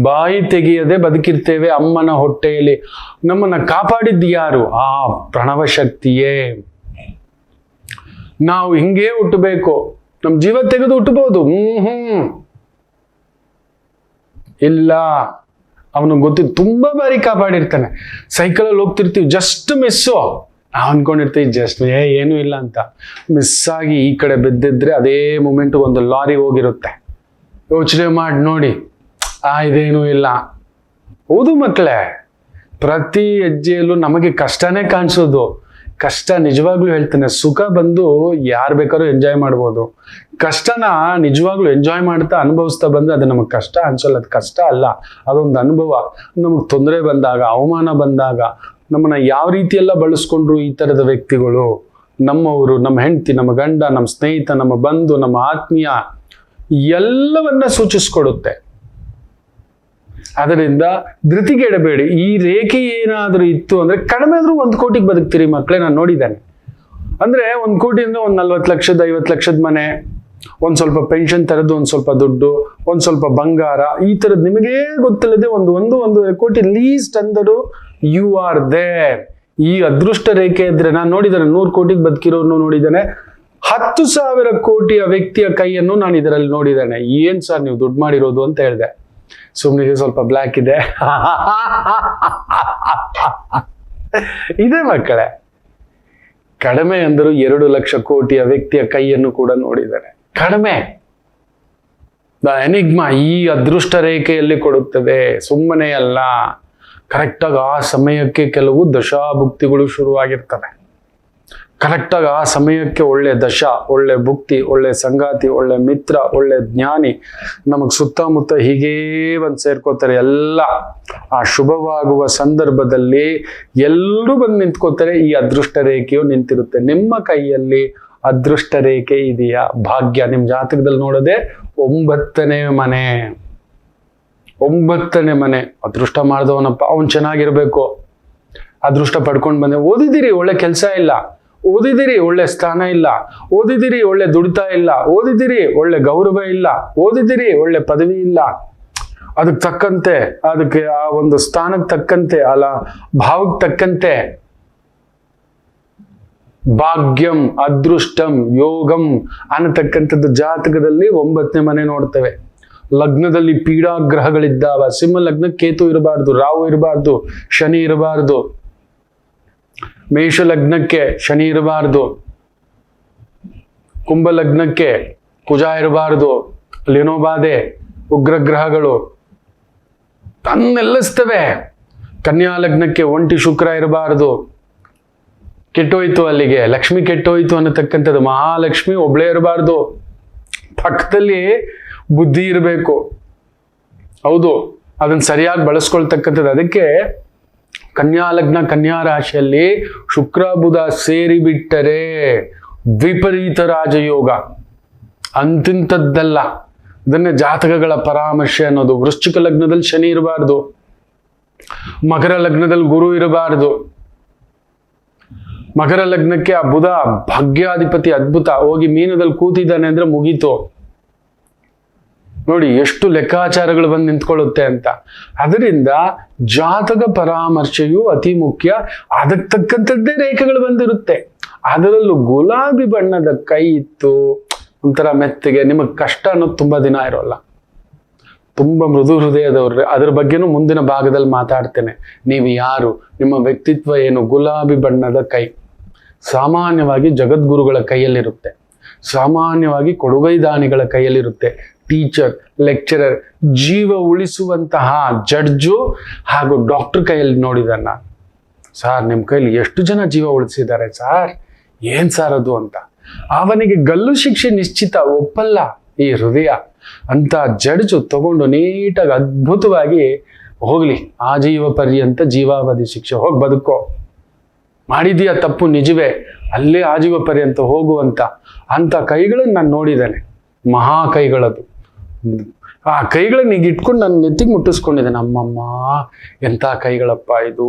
ಬಾಯಿ ತೆಗೆಯದೆ ಬದುಕಿರ್ತೇವೆ ಅಮ್ಮನ ಹೊಟ್ಟೆಯಲ್ಲಿ. ನಮ್ಮನ್ನ ಕಾಪಾಡಿದ್ದು ಯಾರು? ಆ ಪ್ರಣವ ಶಕ್ತಿಯೇ ನಾವು ಹಿಂಗೇ ಹುಟ್ಟಬೇಕು. ನಮ್ಮ ಜೀವ ತೆಗೆದು ಹುಟ್ಟಬಹುದು. ಹ್ಮ್ ಹ್ಮ್. ಇಲ್ಲ. ಅವನು ಗೊತ್ತಿ ತುಂಬಾ ಬಾರಿ ಕಾಪಾಡಿರ್ತಾನೆ. ಸೈಕಲಲ್ಲಿ ಹೋಗ್ತಿರ್ತೀವಿ. ಜಸ್ಟ್ ಮಿಸ್ಸು ನಾವು ಅನ್ಕೊಂಡಿರ್ತೀವಿ ಜಸ್ಟ್ ಏ, ಏನೂ ಇಲ್ಲ ಅಂತ. ಮಿಸ್ ಆಗಿ ಈ ಕಡೆ ಬಿದ್ದಿದ್ರೆ ಅದೇ ಮೂಮೆಂಟ್ ಒಂದು ಲಾರಿ ಹೋಗಿರುತ್ತೆ. ಯೋಚನೆ ಮಾಡಿ ನೋಡಿ. ಆ ಇದೇನೂ ಇಲ್ಲ. ಹೌದು ಮಕ್ಕಳೇ, ಪ್ರತಿ ಹೆಜ್ಜೆಯಲ್ಲೂ ನಮಗೆ ಕಷ್ಟನೇ ಕಾಣಿಸೋದು. ಕಷ್ಟ ನಿಜವಾಗ್ಲೂ ಹೇಳ್ತೇನೆ, ಸುಖ ಬಂದು ಯಾರು ಬೇಕಾದ್ರೂ ಎಂಜಾಯ್ ಮಾಡ್ಬೋದು. ಕಷ್ಟನ ನಿಜವಾಗ್ಲೂ ಎಂಜಾಯ್ ಮಾಡ್ತಾ ಅನುಭವಿಸ್ತಾ ಬಂದ್ರೆ ಅದು ನಮಗೆ ಕಷ್ಟ ಅನ್ಸಲ್ಲ, ಅದು ಕಷ್ಟ ಅಲ್ಲ, ಅದೊಂದು ಅನುಭವ. ನಮಗೆ ತೊಂದರೆ ಬಂದಾಗ, ಅವಮಾನ ಬಂದಾಗ, ನಮ್ಮನ್ನ ಯಾವ ರೀತಿ ಎಲ್ಲ ಬಳಸ್ಕೊಂಡ್ರು ಈ ಥರದ ವ್ಯಕ್ತಿಗಳು? ನಮ್ಮವರು ನಮ್ಮ ಹೆಂಡತಿ ನಮ್ಮ ಗಂಡ ನಮ್ಮ ಸ್ನೇಹಿತ, ನಮ್ಮ ಬಂಧು, ನಮ್ಮ ಆತ್ಮೀಯ ಎಲ್ಲವನ್ನ ಸೂಚಿಸ್ಕೊಡುತ್ತೆ. ಅದರಿಂದ ಧೃತಿಗೆಡಬೇಡಿ ಈ ರೇಖೆ ಏನಾದರೂ ಇತ್ತು ಅಂದ್ರೆ ಕಡಿಮೆ ಆದ್ರೂ ಒಂದು ಕೋಟಿಗೆ ಬದುಕ್ತೀರಿ ಮಕ್ಕಳೇ ನಾನು ನೋಡಿದ್ದೇನೆ. ಅಂದ್ರೆ ಒಂದು ಕೋಟಿಯಿಂದ ಒಂದು ನಲ್ವತ್ತು ಲಕ್ಷದ, ಐವತ್ತು ಲಕ್ಷದ ಮನೆ, ಒಂದು ಸ್ವಲ್ಪ ಪೆನ್ಷನ್ ತರದ್ದು ಒಂದು ಸ್ವಲ್ಪ ದುಡ್ಡು, ಒಂದು ಸ್ವಲ್ಪ ಬಂಗಾರ, ಈ ಥರದ್ದು ನಿಮಗೇ ಗೊತ್ತಿಲ್ಲದೆ ಒಂದು ಒಂದು ಒಂದು ಕೋಟಿ ಲೀಸ್ಟ್ ಅಂದರು ಯು ಆರ್ ದೇರ್ ಈ ಅದೃಷ್ಟ ರೇಖೆ ಇದ್ರೆ ನಾನು ನೋಡಿದ್ದೇನೆ, ನೂರು ಕೋಟಿಗೆ ಬದುಕಿರೋನು ನೋಡಿದ್ದೇನೆ, ಹತ್ತು ಸಾವಿರ ಕೋಟಿಯ ವ್ಯಕ್ತಿಯ ಕೈಯನ್ನು ನಾನು ಇದರಲ್ಲಿ ನೋಡಿದ್ದೇನೆ. ಏನ್ ಸರ್ ನೀವು ದುಡ್ಡು ಮಾಡಿರೋದು ಅಂತ ಹೇಳಿದೆ. ಸುಮ್ಮನಿಗೆ ಸ್ವಲ್ಪ ಬ್ಲ್ಯಾಕ್ ಇದೆ. ಇದೆ ಮಕ್ಕಳೇ. ಕಡಿಮೆ ಅಂದರೂ ಎರಡು ಲಕ್ಷ ಕೋಟಿಯ ವ್ಯಕ್ತಿಯ ಕೈಯನ್ನು ಕೂಡ ನೋಡಿದ್ದಾರೆ. ಕಡಿಮೆ. ದ ಎನಿಗ್ಮ ಈ ಅದೃಷ್ಟ ರೇಖೆಯಲ್ಲಿ ಕೊಡುತ್ತದೆ. ಸುಮ್ಮನೆ ಅಲ್ಲ. ಕರೆಕ್ಟಾಗಿ ಆ ಸಮಯಕ್ಕೆ ಕೆಲವು ದಶಾಭುಕ್ತಿಗಳು ಶುರುವಾಗಿರ್ತವೆ. ಕರೆಕ್ಟಾಗಿ ಆ ಸಮಯಕ್ಕೆ ಒಳ್ಳೆ ದಶ, ಒಳ್ಳೆ ಭುಕ್ತಿ, ಒಳ್ಳೆ ಸಂಗಾತಿ, ಒಳ್ಳೆ ಮಿತ್ರ, ಒಳ್ಳೆ ಜ್ಞಾನಿ ನಮಗೆ ಸುತ್ತಮುತ್ತ ಹೀಗೇ ಬಂದು ಸೇರ್ಕೋತಾರೆ. ಎಲ್ಲ ಆ ಶುಭವಾಗುವ ಸಂದರ್ಭದಲ್ಲಿ ಎಲ್ಲರೂ ಬಂದು ನಿಂತ್ಕೋತಾರೆ. ಈ ಅದೃಷ್ಟ ರೇಖೆಯು ನಿಂತಿರುತ್ತೆ. ನಿಮ್ಮ ಕೈಯಲ್ಲಿ ಅದೃಷ್ಟ ರೇಖೆ ಇದೆಯಾ? ಭಾಗ್ಯ. ನಿಮ್ಮ ಜಾತಕದಲ್ಲಿ ನೋಡೋದೆ ಒಂಬತ್ತನೇ ಮನೆ. ಒಂಬತ್ತನೇ ಮನೆ. ಅದೃಷ್ಟ ಮಾಡಿದವನಪ್ಪ. ಅವನು ಚೆನ್ನಾಗಿರ್ಬೇಕು. ಅದೃಷ್ಟ ಪಡ್ಕೊಂಡು ಬಂದೆ. ಓದಿದಿರಿ ಒಳ್ಳೆ ಕೆಲಸ ಇಲ್ಲ. ಓದಿದಿರಿ, ಒಳ್ಳೆ ಸ್ಥಾನ ಇಲ್ಲ. ಓದಿದಿರಿ, ಒಳ್ಳೆ ದುಡಿತಾ ಇಲ್ಲ. ಓದಿದಿರಿ, ಒಳ್ಳೆ ಗೌರವ ಇಲ್ಲ. ಓದಿದಿರಿ, ಒಳ್ಳೆ ಪದವಿ ಇಲ್ಲ. ಅದಕ್ಕೆ ತಕ್ಕಂತೆ, ಅದಕ್ಕೆ ಆ ಒಂದು ಸ್ಥಾನಕ್ಕೆ ತಕ್ಕಂತೆ, ಅಲ್ಲ, ಭಾವಕ್ಕೆ ತಕ್ಕಂತೆ, ಭಾಗ್ಯಂ, ಅದೃಷ್ಟಂ, ಯೋಗಂ ಅನ್ನತಕ್ಕಂಥದ್ದು ಜಾತಕದಲ್ಲಿ ಒಂಬತ್ತನೇ ಮನೆ ನೋಡ್ತೇವೆ. ಲಗ್ನದಲ್ಲಿ ಪೀಡಾಗ್ರಹಗಳಿದ್ದಾವ. ಸಿಂಹ ಲಗ್ನ ಕೇತು ಇರಬಾರ್ದು ರಾವು ಇರಬಾರ್ದು, ಶನಿ ಇರಬಾರ್ದು. ಮೇಷ ಲಗ್ನಕ್ಕೆ ಶನಿ ಇರಬಾರ್ದು. ಕುಂಭ ಲಗ್ನಕ್ಕೆ ಕುಜ ಇರಬಾರ್ದು. ಲಿನೋಬಾಧೆ ಉಗ್ರಗ್ರಹಗಳು ತನ್ನೆಲ್ಲಿಸ್ತವೆ? ಕನ್ಯಾ ಲಗ್ನಕ್ಕೆ ಒಂಟಿ ಶುಕ್ರ ಇರಬಾರದು. ಕೆಟ್ಟೋಯ್ತು ಅಲ್ಲಿಗೆ. ಲಕ್ಷ್ಮಿ ಕೆಟ್ಟೋಯ್ತು ಅನ್ನತಕ್ಕಂಥದ್ದು. ಮಹಾಲಕ್ಷ್ಮಿ ಒಬ್ಳೇ ಇರಬಾರ್ದು. ಪಕ್ಕದಲ್ಲಿ ಬುದ್ಧಿ ಇರಬೇಕು. ಹೌದು, ಅದನ್ನ ಸರಿಯಾಗಿ ಬಳಸ್ಕೊಳ್ತಕ್ಕಂಥದ್ದು. ಅದಕ್ಕೆ ಕನ್ಯಾ ಲಗ್ನ ಕನ್ಯಾ ರಾಶಿಯಲ್ಲಿ ಶುಕ್ರ ಬುಧ ಸೇರಿಬಿಟ್ಟರೆ ದ್ವಿಪರೀತ ವಿಪರೀತ ರಾಜಯೋಗ. ಅಂತಿಂಥದ್ದಲ್ಲ. ಇದನ್ನೇ ಜಾತಕಗಳ ಪರಾಮರ್ಶೆ ಅನ್ನೋದು. ವೃಶ್ಚಿಕ ಲಗ್ನದಲ್ಲಿ ಶನಿ ಇರಬಾರ್ದು. ಮಕರ ಲಗ್ನದಲ್ಲಿ ಗುರು ಇರಬಾರ್ದು. ಮಕರ ಲಗ್ನಕ್ಕೆ ಆ ಬುಧ ಭಾಗ್ಯಾಧಿಪತಿ ಅದ್ಭುತ. ಹೋಗಿ ಮೀನದಲ್ಲಿ ಕೂತಿದ್ದಾನೆ ಅಂದ್ರೆ ಮುಗೀತು. ನೋಡಿ, ಎಷ್ಟು ಲೆಕ್ಕಾಚಾರಗಳು ಬಂದು ನಿಂತ್ಕೊಳ್ಳುತ್ತೆ ಅಂತ. ಅದರಿಂದ ಜಾತಕ ಪರಾಮರ್ಶೆಯು ಅತಿ ಮುಖ್ಯ. ಅದಕ್ಕೆ ತಕ್ಕಂಥದ್ದೇ ರೇಖೆಗಳು ಬಂದಿರುತ್ತೆ. ಅದರಲ್ಲೂ ಗುಲಾಬಿ ಬಣ್ಣದ ಕೈ ಇತ್ತು. ಒಂಥರ ಮೆತ್ತಿಗೆ, ನಿಮಗೆ ಕಷ್ಟ ಅನ್ನೋದು ತುಂಬಾ ದಿನ ಇರೋಲ್ಲ. ತುಂಬಾ ಮೃದು ಹೃದಯದವ್ರು. ಅದ್ರ ಬಗ್ಗೆನು ಮುಂದಿನ ಭಾಗದಲ್ಲಿ ಮಾತಾಡ್ತೇನೆ. ನೀವು ಯಾರು? ನಿಮ್ಮ ವ್ಯಕ್ತಿತ್ವ ಏನು? ಗುಲಾಬಿ ಬಣ್ಣದ ಕೈ. ಸಾಮಾನ್ಯವಾಗಿ ಜಗದ್ಗುರುಗಳ ಕೈಯಲ್ಲಿರುತ್ತೆ. ಸಾಮಾನ್ಯವಾಗಿ ಕೊಡುಗೈದಾನಿಗಳ ಕೈಯಲ್ಲಿರುತ್ತೆ. ಟೀಚರ್ ಲೆಕ್ಚರರ್ ಜೀವ ಉಳಿಸುವಂತಹ ಜಡ್ಜು ಹಾಗೂ ಡಾಕ್ಟರ್ ಕೈಯಲ್ಲಿ ನೋಡಿದನ್ನ. ಸಾರ್ ನಿಮ್ಮ ಕೈಯಲ್ಲಿ ಎಷ್ಟು ಜನ ಜೀವ ಉಳಿಸಿದ್ದಾರೆ ಸಾರ್? ಏನ್ ಸಾರ್ ಅದು ಅಂತ? ಅವನಿಗೆ ಗಲ್ಲು ಶಿಕ್ಷೆ ನಿಶ್ಚಿತ ಒಪ್ಪಲ್ಲ ಈ ಹೃದಯ. ಅಂತ ಜಡ್ಜು ತಗೊಂಡು ನೀಟಾಗಿ ಅದ್ಭುತವಾಗಿ ಹೋಗ್ಲಿ ಆಜೀವ ಪರ್ಯಂತ ಜೀವಾವಧಿ ಶಿಕ್ಷೆ, ಹೋಗಿ ಬದುಕೋ. ಮಾಡಿದೀಯ ತಪ್ಪು ನಿಜವೇ, ಅಲ್ಲೇ ಆಜೀವ ಪರ್ಯಂತ ಹೋಗುವಂತ ಅಂತ ಕೈಗಳನ್ನು ನಾನು ನೋಡಿದ್ದೇನೆ. ಮಹಾ ಕೈಗಳದು. ಆ ಕೈಗಳನ್ನ ಈಗ ಇಟ್ಕೊಂಡು ನನ್ನ ನೆತ್ತಿಗೆ ಮುಟ್ಟಿಸ್ಕೊಂಡಿದ್ದೇನೆ ನಮ್ಮಮ್ಮ. ಎಂಥ ಕೈಗಳಪ್ಪ ಇದು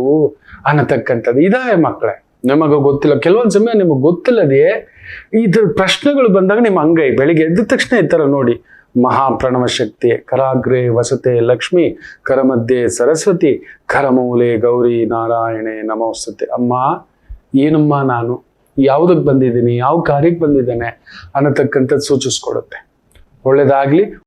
ಅನ್ನತಕ್ಕಂಥದ್ದು. ಇದಾವೆ ಮಕ್ಕಳೇ ನಿಮಗೆ ಗೊತ್ತಿಲ್ಲ. ಕೆಲವೊಂದು ಸಮಯ ನಿಮಗೆ ಗೊತ್ತಿಲ್ಲದೆ ಇದ್ರ ಪ್ರಶ್ನೆಗಳು ಬಂದಾಗ ನಿಮ್ಮ ಅಂಗೈ ಬೆಳಿಗ್ಗೆ ಎದ್ದ ತಕ್ಷಣ ಈ ಥರ ನೋಡಿ. ಮಹಾಪ್ರಣವ ಶಕ್ತಿ, ಕರಾಗ್ರೆ ವಸತೆ, ಲಕ್ಷ್ಮಿ, ಕರಮಧ್ಯೆ ಸರಸ್ವತಿ, ಕರಮೂಲೆ ಗೌರಿ ನಾರಾಯಣೆ ನಮೋಸ್ತತೆ. ಅಮ್ಮ, ಏನಮ್ಮ ನಾನು? ಯಾವುದಕ್ಕೆ ಬಂದಿದ್ದೀನಿ? ಯಾವ ಕಾರ್ಯಕ್ಕೆ ಬಂದಿದ್ದೇನೆ? ಅನ್ನತಕ್ಕಂಥದ್ದು ಸೂಚಿಸ್ಕೊಡುತ್ತೆ. ಒಳ್ಳೇದಾಗ್ಲಿ